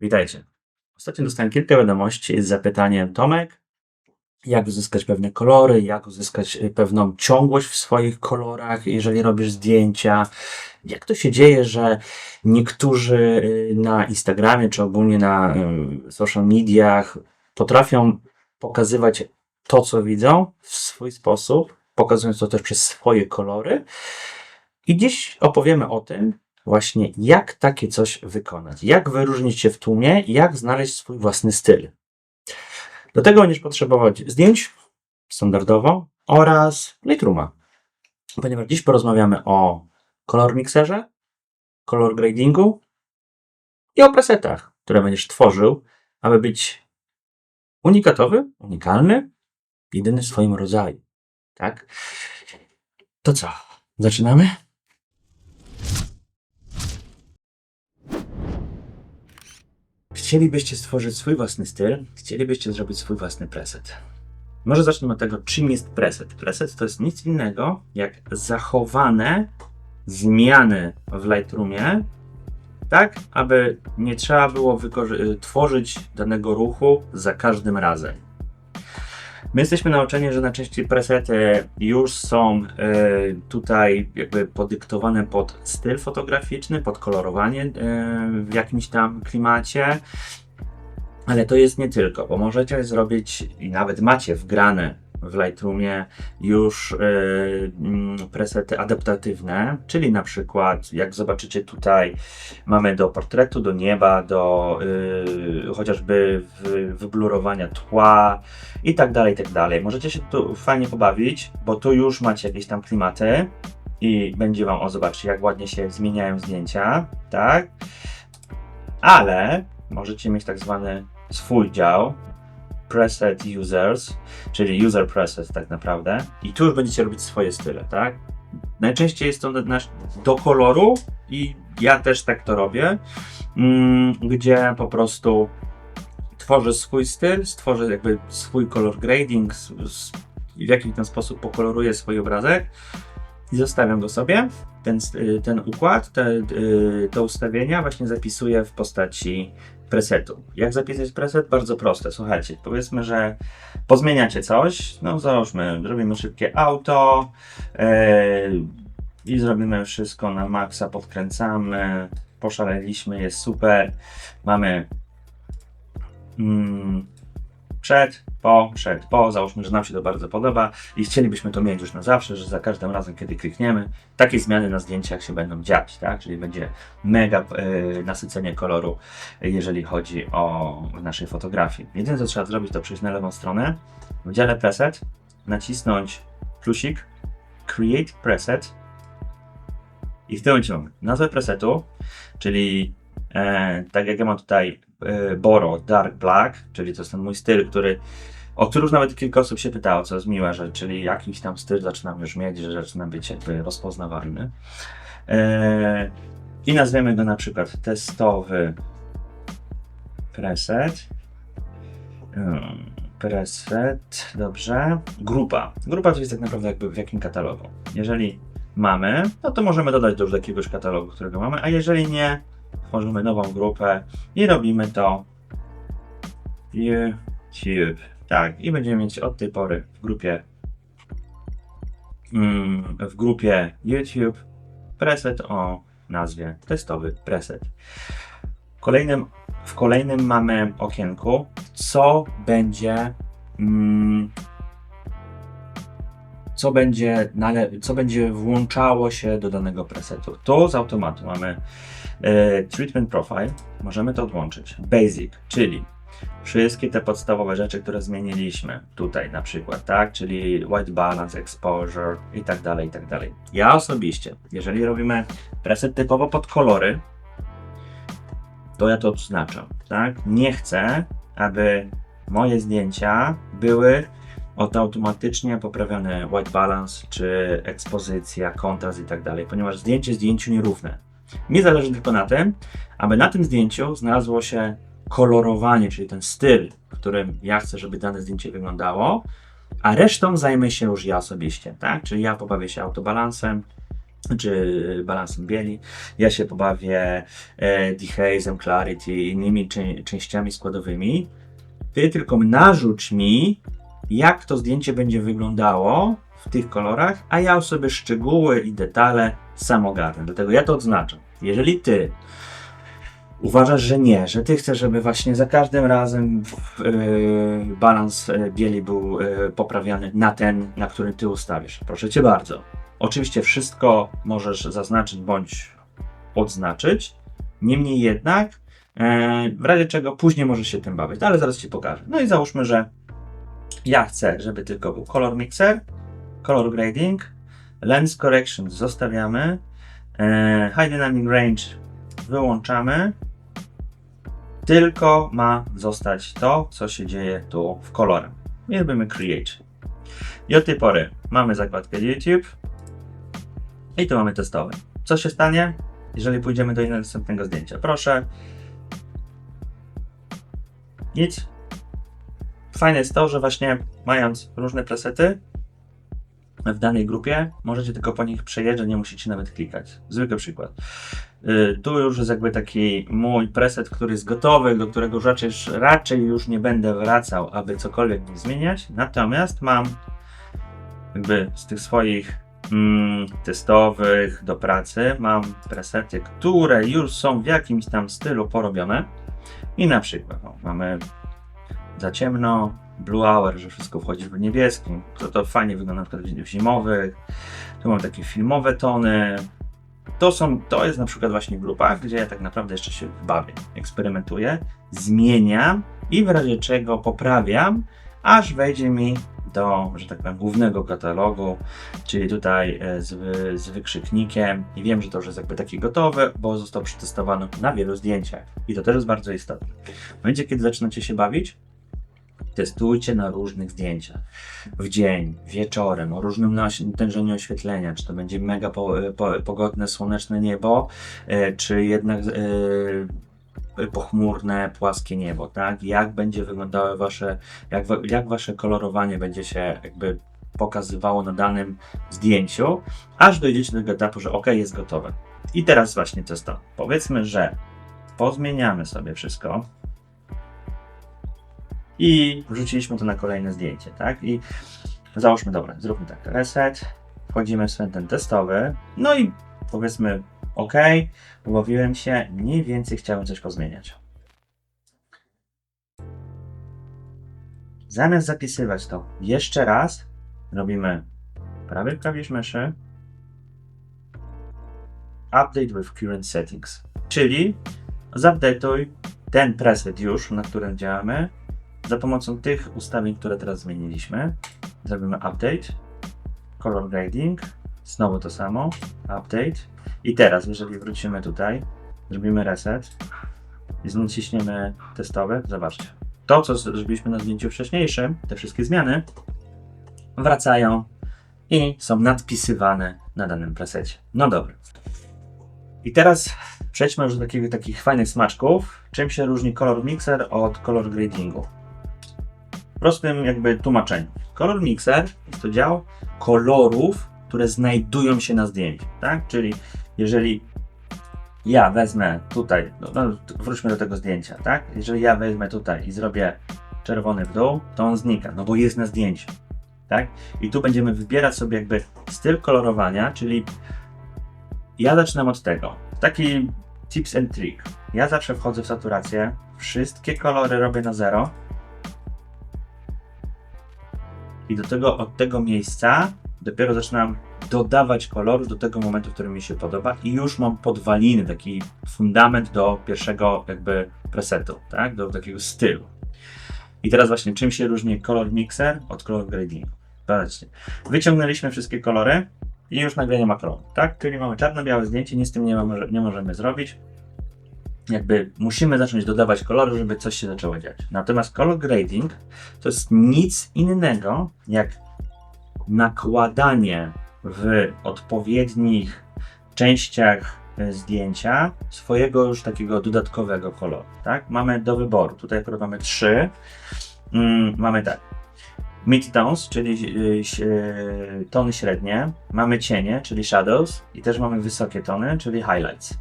Witajcie. Ostatnio dostałem kilka wiadomości z zapytaniem Tomek, jak uzyskać pewne kolory, jak uzyskać y, pewną ciągłość w swoich kolorach, jeżeli robisz zdjęcia. Jak to się dzieje, że niektórzy y, na Instagramie czy ogólnie na y, social mediach potrafią pokazywać to, co widzą w swój sposób, pokazując to też przez swoje kolory. I dziś opowiemy o tym, właśnie jak takie coś wykonać, jak wyróżnić się w tłumie, jak znaleźć swój własny styl. Do tego będziesz potrzebować zdjęć standardowo oraz Lightrooma. Ponieważ dziś porozmawiamy o kolor mixerze, kolor gradingu i o presetach, które będziesz tworzył, aby być unikatowy, unikalny, jedyny w swoim rodzaju. Tak? To co? Zaczynamy? Chcielibyście stworzyć swój własny styl, chcielibyście zrobić swój własny preset. Może zacznijmy od tego, czym jest preset. Preset to jest nic innego jak zachowane zmiany w Lightroomie, tak aby nie trzeba było tworzyć danego ruchu za każdym razem. My jesteśmy nauczeni, że najczęściej presety już są e, tutaj jakby podyktowane pod styl fotograficzny, pod kolorowanie e, w jakimś tam klimacie. Ale to jest nie tylko, bo możecie zrobić i nawet macie wgrane w Lightroomie już yy, mm, presety adaptatywne, czyli na przykład, jak zobaczycie tutaj, mamy do portretu, do nieba, do yy, chociażby wyblurowania tła i tak dalej, i tak dalej. Możecie się tu fajnie pobawić, bo tu już macie jakieś tam klimaty i będzie Wam, o zobaczcie, jak ładnie się zmieniają zdjęcia, tak? Ale możecie mieć tak zwany swój dział, preset users, czyli user preset tak naprawdę. I tu już będziecie robić swoje style, tak? Najczęściej jest to nasz do koloru i ja też tak to robię, mm, gdzie po prostu tworzę swój styl, stworzę jakby swój color grading, w jaki ten sposób pokoloruję swój obrazek i zostawiam go sobie. Ten, y, ten układ, te, y, te ustawienia właśnie zapisuję w postaci presetu. Jak zapisać preset? Bardzo proste. Słuchajcie, powiedzmy, że pozmieniacie coś. No załóżmy, zrobimy szybkie auto yy, i zrobimy wszystko na maksa, podkręcamy, poszaleliśmy, jest super. Mamy mm, przed, po, przed, po. Załóżmy, że nam się to bardzo podoba i chcielibyśmy to mieć już na zawsze, że za każdym razem, kiedy klikniemy, takie zmiany na zdjęciach się będą dziać, tak? Czyli będzie mega e, nasycenie koloru, jeżeli chodzi o naszej fotografii. Jedyne co trzeba zrobić, to przejść na lewą stronę, w dziale preset, nacisnąć plusik, create preset i w tym momencie nazwę presetu, czyli e, tak jak ja mam tutaj e, Boro Dark Black, czyli to jest ten mój styl, który o który już nawet kilka osób się pytało, co jest miłe, że czyli jakiś tam styl zaczynam już mieć, że zaczyna być jakby rozpoznawalny. E, I nazwiemy go na przykład testowy preset. Hmm, Preset, dobrze. Grupa. Grupa to jest tak naprawdę jakby w jakim katalogu. Jeżeli mamy, no to możemy dodać do jakiegoś katalogu, którego mamy, a jeżeli nie, tworzymy nową grupę i robimy to YouTube. Tak, i będziemy mieć od tej pory w grupie mm, w grupie YouTube preset o nazwie testowy preset. W kolejnym, w kolejnym mamy okienku, co będzie mm, co będzie, co będzie włączało się do danego presetu. Tu z automatu mamy e, treatment profile, możemy to odłączyć. Basic, czyli wszystkie te podstawowe rzeczy, które zmieniliśmy tutaj na przykład, tak? Czyli white balance, exposure i tak dalej, i tak dalej. Ja osobiście, jeżeli robimy preset typowo pod kolory, to ja to odznaczam, tak? Nie chcę, aby moje zdjęcia były od automatycznie poprawione white balance, czy ekspozycja, kontrast i tak dalej, ponieważ zdjęcie zdjęciu nierówne. Mi zależy tylko na tym, aby na tym zdjęciu znalazło się kolorowanie, czyli ten styl, w którym ja chcę, żeby dane zdjęcie wyglądało, a resztą zajmę się już ja osobiście, tak? Czyli ja pobawię się autobalansem, czy balansem bieli. Ja się pobawię e, Dehaze'em, Clarity i innymi czę- częściami składowymi. Ty tylko narzuć mi, jak to zdjęcie będzie wyglądało w tych kolorach, a ja sobie szczegóły i detale sam ogarnę. Dlatego ja to odznaczam. Jeżeli ty uważasz, że nie, że ty chcesz, żeby właśnie za każdym razem yy, balans yy, bieli był yy, poprawiany na ten, na który ty ustawisz, proszę cię bardzo. Oczywiście wszystko możesz zaznaczyć bądź odznaczyć, niemniej jednak e, w razie czego później możesz się tym bawić, ale zaraz Ci pokażę. No i załóżmy, że ja chcę, żeby tylko był color mixer, color grading, lens correction zostawiamy, e, high dynamic range wyłączamy, tylko ma zostać to, co się dzieje tu w kolorem. I robimy create. I od tej pory mamy zakładkę YouTube i tu mamy testowy. Co się stanie, jeżeli pójdziemy do następnego zdjęcia? Proszę. Nic. Fajne jest to, że właśnie mając różne presety w danej grupie, możecie tylko po nich przejeżdżać, nie musicie nawet klikać. Zwykły przykład. Yy, tu już jest jakby taki mój preset, który jest gotowy, do którego raczej, raczej już nie będę wracał, aby cokolwiek nie zmieniać. Natomiast mam jakby z tych swoich mm, testowych do pracy mam presety, które już są w jakimś tam stylu porobione. I na przykład no, mamy za ciemno, blue hour, że wszystko wchodzi w niebieskim. To, to fajnie wygląda na przykład w zimowych. Tu mam takie filmowe tony. To, są, to jest na przykład właśnie grupa, gdzie ja tak naprawdę jeszcze się bawię, eksperymentuję, zmieniam i w razie czego poprawiam, aż wejdzie mi do, że tak powiem, głównego katalogu, czyli tutaj e, z, z wykrzyknikiem i wiem, że to już jest jakby taki gotowy, bo został przetestowany na wielu zdjęciach i to też jest bardzo istotne. W momencie, kiedy zaczynacie się bawić, testujcie na różnych zdjęciach. W dzień, wieczorem, o różnym natężeniu oświetlenia, czy to będzie mega po, po, pogodne, słoneczne niebo, e, czy jednak e, pochmurne, płaskie niebo, tak? Jak będzie wyglądało wasze, jak, jak wasze kolorowanie będzie się jakby pokazywało na danym zdjęciu, aż dojdziecie do tego etapu, że ok, jest gotowe. I teraz właśnie to jest to. Powiedzmy, że pozmieniamy sobie wszystko i wrzuciliśmy to na kolejne zdjęcie, tak? I załóżmy, dobra, zróbmy tak, reset, wchodzimy w ten testowy, no i powiedzmy, ok, ubawiłem się, mniej więcej chciałem coś pozmieniać. Zamiast zapisywać to jeszcze raz, robimy prawy klawisz myszy, update with current settings, czyli zupdateuj ten preset już, na którym działamy, za pomocą tych ustawień, które teraz zmieniliśmy. Zrobimy update, color grading, znowu to samo, update. I teraz, jeżeli wrócimy tutaj, zrobimy reset i naciśniemy testowe, zobaczcie. To, co zrobiliśmy na zdjęciu wcześniejszym, te wszystkie zmiany, wracają i są nadpisywane na danym presecie. No dobra. I teraz przejdźmy już do takiego, takich fajnych smaczków. Czym się różni color mixer od color gradingu? Prostym jakby tłumaczeniu. Color mixer jest to dział kolorów, które znajdują się na zdjęciu, tak? Czyli jeżeli ja wezmę tutaj, no, no, wróćmy do tego zdjęcia, tak? Jeżeli ja wezmę tutaj i zrobię czerwony w dół, to on znika, no bo jest na zdjęciu, tak? I tu będziemy wybierać sobie jakby styl kolorowania, czyli ja zaczynam od tego. Taki tips and trick. Ja zawsze wchodzę w saturację, wszystkie kolory robię na zero, i do tego, od tego miejsca dopiero zaczynam dodawać koloru do tego momentu, w którym mi się podoba i już mam podwaliny, taki fundament do pierwszego jakby presetu, tak? Do takiego stylu. I teraz właśnie czym się różni kolor mixer od kolor gradingu? Zobaczcie. Wyciągnęliśmy wszystkie kolory i już nagle nie ma tak? Czyli mamy czarno-białe zdjęcie, nic z tym nie, mamy, nie możemy zrobić. Jakby musimy zacząć dodawać kolory, żeby coś się zaczęło dziać. Natomiast color grading to jest nic innego jak nakładanie w odpowiednich częściach e, zdjęcia swojego już takiego dodatkowego koloru. Tak? Mamy do wyboru. Tutaj akurat mamy trzy. Mm, mamy tak. midtones, czyli ś- y, tony średnie, mamy cienie, czyli shadows i też mamy wysokie tony, czyli highlights.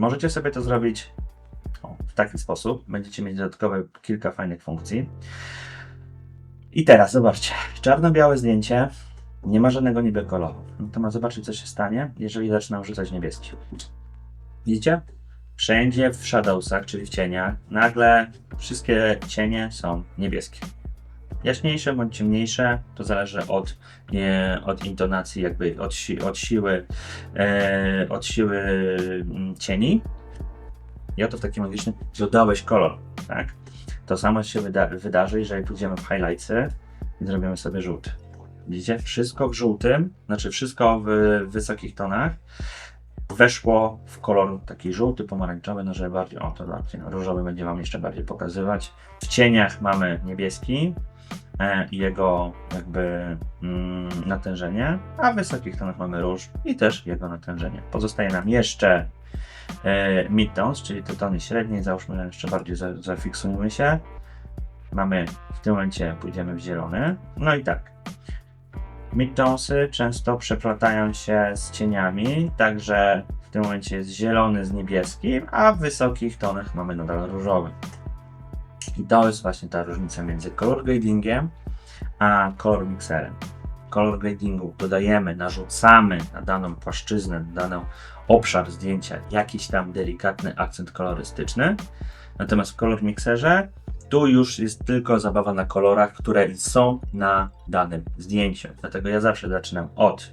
Możecie sobie to zrobić o, w taki sposób. Będziecie mieć dodatkowe kilka fajnych funkcji. I teraz zobaczcie, czarno-białe zdjęcie, nie ma żadnego niby koloru. Natomiast zobaczcie, co się stanie, jeżeli zacznę rzucać niebieski. Widzicie? Wszędzie w shadowsach, czyli w cieniach, nagle wszystkie cienie są niebieskie. Jaśniejsze bądź ciemniejsze, to zależy od, od intonacji, jakby od, si od siły, e, od siły mm, cieni. I oto w takim magicznym dodałeś kolor, tak? To samo się wyda wydarzy, jeżeli pójdziemy w highlightsy i zrobimy sobie żółty. Widzicie? Wszystko w żółtym, znaczy wszystko w wysokich tonach weszło w kolor taki żółty, pomarańczowy, no żeby bardziej, o to bardziej, no, różowy będzie Wam jeszcze bardziej pokazywać. W cieniach mamy niebieski e, jego jakby mm, natężenie, a w wysokich tonach mamy róż i też jego natężenie. Pozostaje nam jeszcze e, midtones, czyli te tony średnie, załóżmy że jeszcze bardziej za, zafiksujmy się. Mamy w tym momencie pójdziemy w zielony. No i tak. Midtonesy często przeplatają się z cieniami, także w tym momencie jest zielony z niebieskim, a w wysokich tonach mamy nadal różowy. I to jest właśnie ta różnica między color gradingiem a color mixerem. Color gradingu dodajemy, narzucamy na daną płaszczyznę, na dany obszar zdjęcia jakiś tam delikatny akcent kolorystyczny. Natomiast w color mixerze tu już jest tylko zabawa na kolorach, które są na danym zdjęciu. Dlatego ja zawsze zaczynam od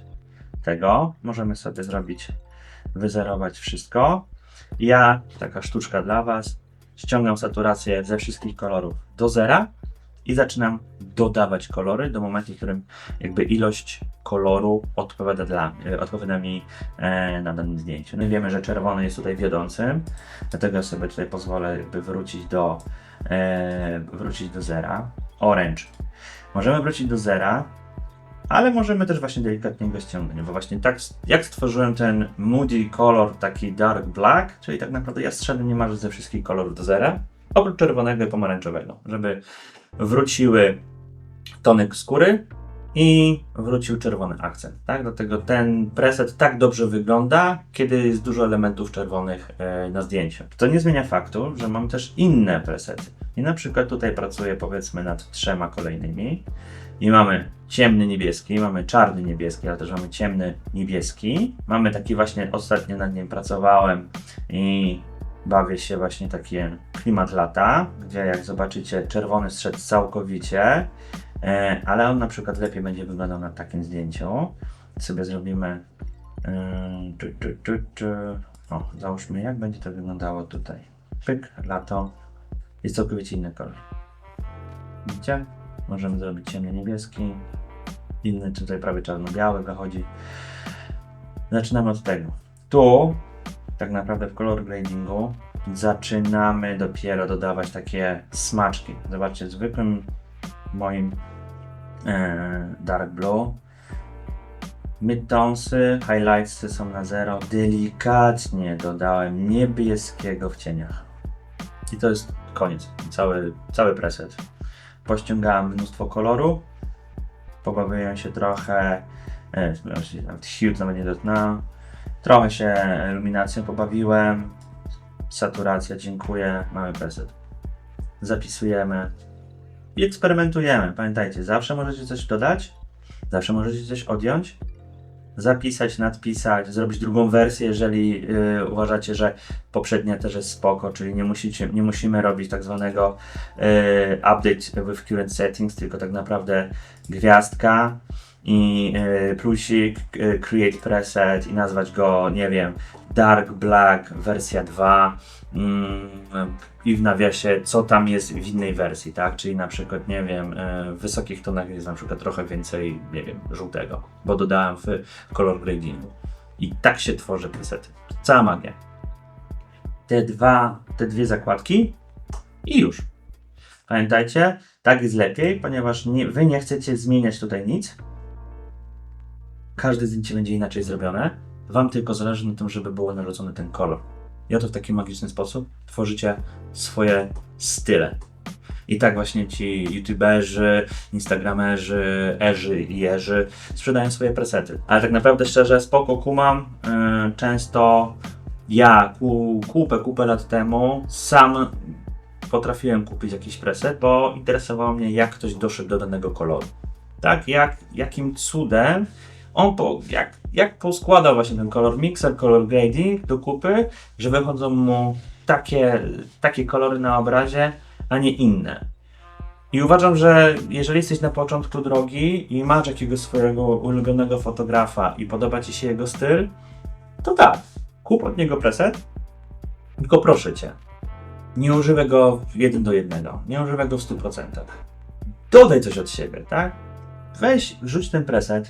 tego. Możemy sobie zrobić, wyzerować wszystko. Ja, taka sztuczka dla Was, ściągam saturację ze wszystkich kolorów do zera i zaczynam dodawać kolory do momentu, w którym jakby ilość koloru odpowiada, dla, e, odpowiada mi e, na danym zdjęciu. No i wiemy, że czerwony jest tutaj wiodącym, dlatego sobie tutaj pozwolę jakby wrócić do, e, wrócić do zera. Orange. Możemy wrócić do zera, ale możemy też właśnie delikatnie go ściągnąć, bo właśnie tak jak stworzyłem ten moody color, taki dark black, czyli tak naprawdę ja zszedłem niemalże ze wszystkich kolorów do zera, oprócz czerwonego i pomarańczowego, żeby wróciły tony skóry i wrócił czerwony akcent, tak? Dlatego ten preset tak dobrze wygląda, kiedy jest dużo elementów czerwonych e, na zdjęciu. To nie zmienia faktu, że mam też inne presety. I na przykład tutaj pracuję powiedzmy nad trzema kolejnymi i mamy ciemny niebieski, mamy czarny niebieski, ale też mamy ciemny niebieski. Mamy taki właśnie, ostatnio nad nim pracowałem i bawię się właśnie taki klimat lata, gdzie jak zobaczycie czerwony strzec całkowicie, e, ale on na przykład lepiej będzie wyglądał na takim zdjęciu. Sobie zrobimy tu, tu, tu, tu. o, załóżmy jak będzie to wyglądało tutaj. Pyk, lato, jest całkowicie inny kolor. Widzicie? Możemy zrobić ciemny niebieski, inny tutaj prawie czarno-biały wychodzi. Zaczynamy od tego. Tu tak naprawdę w color gradingu zaczynamy dopiero dodawać takie smaczki. Zobaczcie, zwykłym moim e, dark blue midtonesy, highlightsy są na zero. Delikatnie dodałem niebieskiego w cieniach. I to jest koniec. Cały, cały preset. Pościągałem mnóstwo koloru. Pobawiłem się trochę. E, hue nawet nie dotknąłem. Trochę się iluminacją pobawiłem. Saturacja, dziękuję. Mamy preset. Zapisujemy i eksperymentujemy. Pamiętajcie, zawsze możecie coś dodać, zawsze możecie coś odjąć, zapisać, nadpisać, zrobić drugą wersję, jeżeli yy, uważacie, że poprzednia też jest spoko, czyli nie, musicie, nie musimy robić tak zwanego yy, update with current settings, tylko tak naprawdę gwiazdka i yy, plusik, yy, create preset i nazwać go, nie wiem, dark black wersja 2 mm, i w nawiasie, co tam jest w innej wersji, tak? Czyli na przykład, nie wiem, e, w wysokich tonach jest na przykład trochę więcej, nie wiem, żółtego, bo dodałem w color gradingu. I tak się tworzy presety. Cała magia. Te dwa, te dwie zakładki i już. Pamiętajcie, tak jest lepiej, ponieważ nie, wy nie chcecie zmieniać tutaj nic. Każde zdjęcie będzie inaczej zrobione. Wam tylko zależy na tym, żeby było narzucony ten kolor. I oto w taki magiczny sposób tworzycie swoje style. I tak właśnie ci youtuberzy, instagramerzy, erzy i jerzy sprzedają swoje presety. Ale tak naprawdę szczerze, spoko kumam, yy, często ja ku, kupę, kupę lat temu sam potrafiłem kupić jakiś preset, bo interesowało mnie jak ktoś doszedł do danego koloru. Tak, jak, jakim cudem on po, jak, jak poskładał właśnie ten kolor mixer, kolor grading do kupy, że wychodzą mu takie, takie kolory na obrazie, a nie inne. I uważam, że jeżeli jesteś na początku drogi i masz jakiegoś swojego ulubionego fotografa i podoba Ci się jego styl, to tak, kup od niego preset, tylko proszę Cię, nie używaj go jeden do jednego, nie używaj go w 100%. Dodaj coś od siebie, tak? Weź, rzuć ten preset,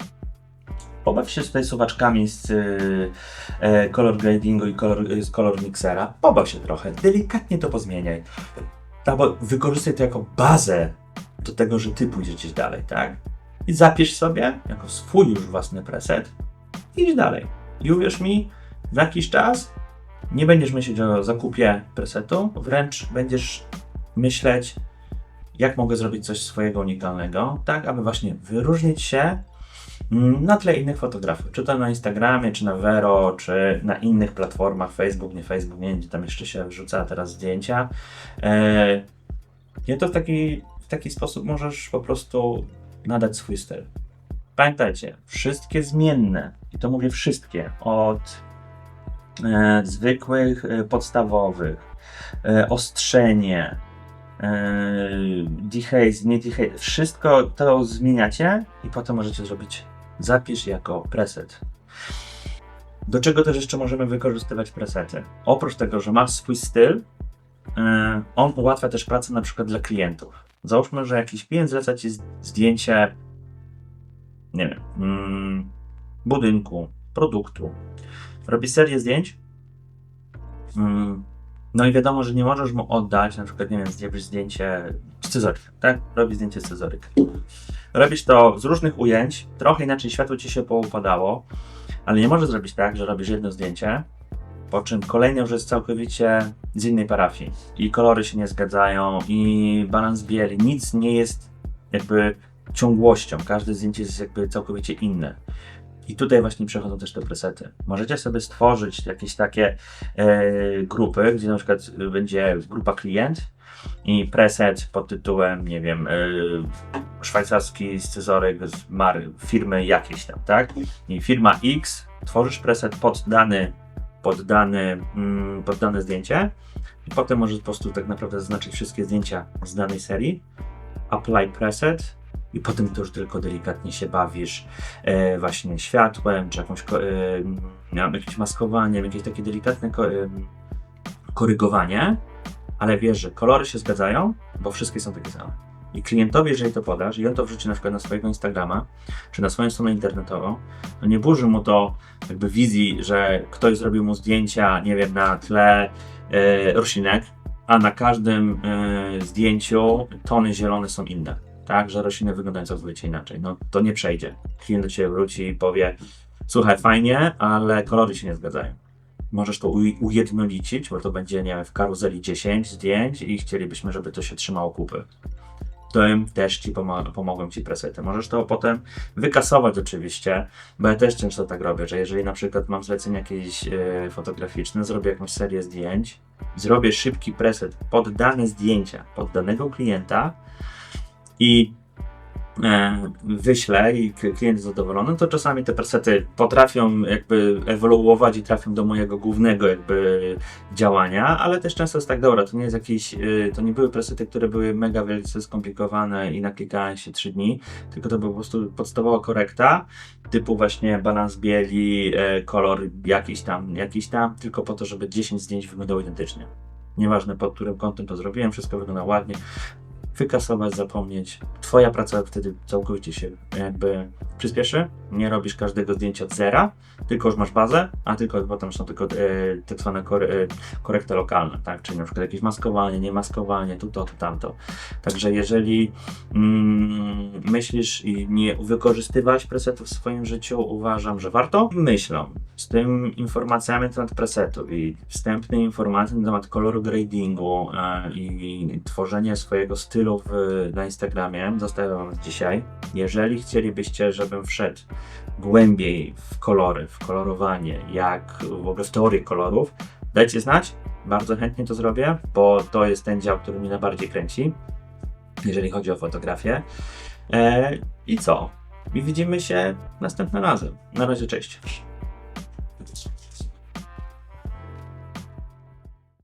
pobaw się tutaj suwaczkami z y, e, color gradingu i color, y, z color mixera, pobaw się trochę, delikatnie to pozmieniaj. Albo wykorzystaj to jako bazę do tego, że ty pójdziesz gdzieś dalej, tak? I zapisz sobie jako swój już własny preset i idź dalej. I uwierz mi, za jakiś czas nie będziesz myśleć o zakupie presetu, wręcz będziesz myśleć, jak mogę zrobić coś swojego unikalnego, tak aby właśnie wyróżnić się na tle innych fotografów, czy to na Instagramie, czy na Vero, czy na innych platformach, Facebook, nie Facebook, nie gdzie tam jeszcze się wrzuca teraz zdjęcia. Eee, I to w taki, w taki sposób możesz po prostu nadać swój styl. Pamiętajcie, wszystkie zmienne, i to mówię wszystkie, od e, zwykłych, e, podstawowych, e, ostrzenie, e, dehaze, nie dehaze, wszystko to zmieniacie i potem możecie zrobić zapisz jako preset. Do czego też jeszcze możemy wykorzystywać presety? Oprócz tego, że masz swój styl, e, on ułatwia też pracę na przykład dla klientów. Załóżmy, że jakiś klient zleca ci zdjęcie, nie wiem, mm, budynku, produktu. Robi serię zdjęć. No i wiadomo, że nie możesz mu oddać, na przykład, nie wiem, zrobić zdjęcie scyzoryk, tak? Robi zdjęcie scyzoryk. Robisz to z różnych ujęć, trochę inaczej światło ci się poupadało, ale nie możesz zrobić tak, że robisz jedno zdjęcie, po czym kolejne już jest całkowicie z innej parafii i kolory się nie zgadzają i balans bieli, nic nie jest jakby ciągłością, każde zdjęcie jest jakby całkowicie inne. I tutaj właśnie przechodzą też te presety. Możecie sobie stworzyć jakieś takie e, grupy, gdzie na przykład będzie grupa klient i preset pod tytułem, nie wiem, e, szwajcarski scyzoryk z firmy jakiejś tam, tak? I firma X, tworzysz preset pod dany, pod dany, mm, pod dane zdjęcie i potem możesz po prostu tak naprawdę zaznaczyć wszystkie zdjęcia z danej serii, apply preset i potem to już tylko delikatnie się bawisz e, właśnie światłem, czy jakąś, e, jakimś maskowaniem, jakieś takie delikatne ko- e, korygowanie, ale wiesz, że kolory się zgadzają, bo wszystkie są takie same. I klientowi, jeżeli to podasz i on to wrzuci na przykład na swojego Instagrama, czy na swoją stronę internetową, to nie burzy mu to jakby wizji, że ktoś zrobił mu zdjęcia, nie wiem, na tle e, roślinek, a na każdym e, zdjęciu tony zielone są inne. Tak, że rośliny wyglądają całkowicie inaczej. No to nie przejdzie. Klient do ciebie wróci i powie: Słuchaj, fajnie, ale kolory się nie zgadzają. Możesz to uj- ujednolicić, bo to będzie, nie wiem, w karuzeli 10 zdjęć i chcielibyśmy, żeby to się trzymało kupy. Tym też ci pomo- pomogą ci presety. Możesz to potem wykasować oczywiście, bo ja też często tak robię, że jeżeli na przykład mam zlecenie jakieś e, fotograficzne, zrobię jakąś serię zdjęć, zrobię szybki preset pod dane zdjęcia, pod danego klienta i e, wyślę i klient zadowolony, to czasami te presety potrafią jakby ewoluować i trafią do mojego głównego jakby działania, ale też często jest tak, dobra, to nie jest jakiś, y, to nie były presety, które były mega wielce skomplikowane i naklikałem się 3 dni, tylko to była po prostu podstawowa korekta, typu właśnie balans bieli, e, kolor jakiś tam, jakiś tam, tylko po to, żeby 10 zdjęć wyglądało identycznie. Nieważne pod którym kątem to zrobiłem, wszystko wygląda ładnie wykasować, zapomnieć. Twoja praca wtedy całkowicie się jakby przyspieszy. Nie robisz każdego zdjęcia od zera, tylko już masz bazę, a tylko potem są tylko tak zwane e, korekty lokalne, tak? Czyli na przykład jakieś maskowanie, nie maskowanie, tu to, tu tamto. Także jeżeli mm, myślisz i nie wykorzystywać presetów w swoim życiu, uważam, że warto. Myślą z tym informacjami na temat presetów i wstępne informacje na temat koloru gradingu e, i tworzenia swojego stylu profilu w, na Instagramie. Zostawiam wam dzisiaj. Jeżeli chcielibyście, żebym wszedł głębiej w kolory, w kolorowanie, jak w ogóle w teorię kolorów, dajcie znać. Bardzo chętnie to zrobię, bo to jest ten dział, który mnie najbardziej kręci, jeżeli chodzi o fotografię. E, I co? I widzimy się następnym razem. Na razie, cześć.